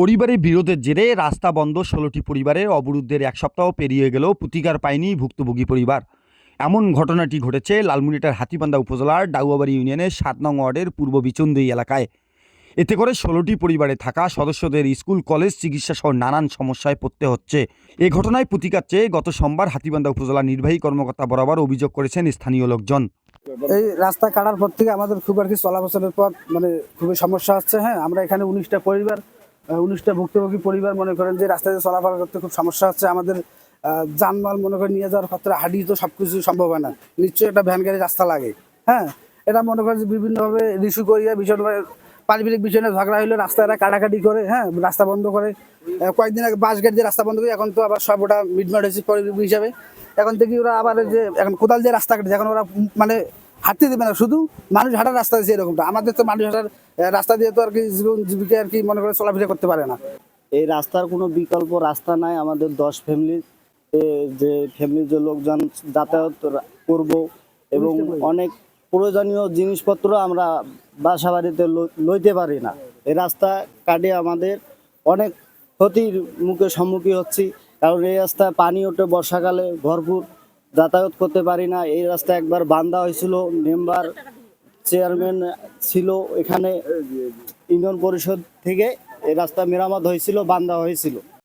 পরিবারের বিরোধের জেরে রাস্তা বন্ধ, ষোলোটি পরিবারের অবরুদ্ধের এক সপ্তাহ পেরিয়ে গেলেও প্রতিকার পায়নি ভুক্তভোগী পরিবার। এমন ঘটনাটি ঘটেছে লালমুনিটার হাতিবান্ধা উপজেলার ডাউয়াবাড়ি ইউনিয়নের সাত নং ওয়ার্ডের পূর্ব বিচন্দি এলাকায়। এতে করে ষোলোটি পরিবারে থাকা সদস্যদের স্কুল, কলেজ, চিকিৎসা সহ নানান সমস্যায় পড়তে হচ্ছে। এ ঘটনায় প্রতিকার চেয়ে গত সোমবার হাতিবান্ধা উপজেলা নির্বাহী কর্মকর্তা বরাবর অভিযোগ করেছেন স্থানীয় লোকজন। এই রাস্তা কাটার পর থেকে আমাদের খুব আর কি চলাফেরার পর মানে খুবই সমস্যা হচ্ছে হ্যাঁ। আমরা এখানে উনিশটা পরিবার উনিশটা ভুক্তভোগী পরিবার মনে করেন যে রাস্তায় চলাফেরা করতে খুব সমস্যা হচ্ছে, আমাদের যানমাল মনে করেন নিয়ে যাওয়ার ক্ষেত্রে হাঁটি তো সব কিছু সম্ভব হয় না। নিশ্চয়ই একটা ভ্যান গাড়ি রাস্তা লাগে হ্যাঁ? এটা মনে করেন যে বিভিন্নভাবে রিসু করিয়া বিষয়ভাবে পারিবারিক বিষয় নিয়ে ঝগড়া হইলে রাস্তাটা কাটাকাটি করে হ্যাঁ? রাস্তা বন্ধ করে। কয়েকদিন আগে বাস গাড়ি দিয়ে রাস্তা বন্ধ করে, এখন তো আবার সব ওটা মিটমাট হয়েছে পরিবার হিসাবে। এখন থেকে ওরা আবার যে, এখন কোদাল দিয়ে রাস্তা কাটছে, এখন ওরা মানে হাঁটতে দেবে না শুধু মানুষ হাঁটার রাস্তা আছে এরকমটা। আমাদের তো মানুষ হাঁটার রাস্তা দিয়ে তো আর কি জীবন জীবিকা আর কি মনে করে চলাফেরা করতে পারে না। এই রাস্তার কোনো বিকল্প রাস্তা নাই আমাদের দশ ফ্যামিলি যে ফ্যামিলির যে লোকজন যাতায়াত করব এবং অনেক প্রয়োজনীয় জিনিসপত্র আমরা বাসা বাড়িতে লইতে পারি না। এই রাস্তা কাটে আমাদের অনেক ক্ষতির মুখে সম্মুখীন হচ্ছি কারণ এই রাস্তায় পানি ওঠে বর্ষাকালে ভরপুর। যাতায়াত করতে পারি না। এই রাস্তা একবার বান্ধা হয়েছিল মেম্বার চেয়ারম্যান ছিল এখানে, ইউনিয়ন পরিষদ থেকে এই রাস্তা মেরামত হয়েছিল বান্ধা হয়েছিল।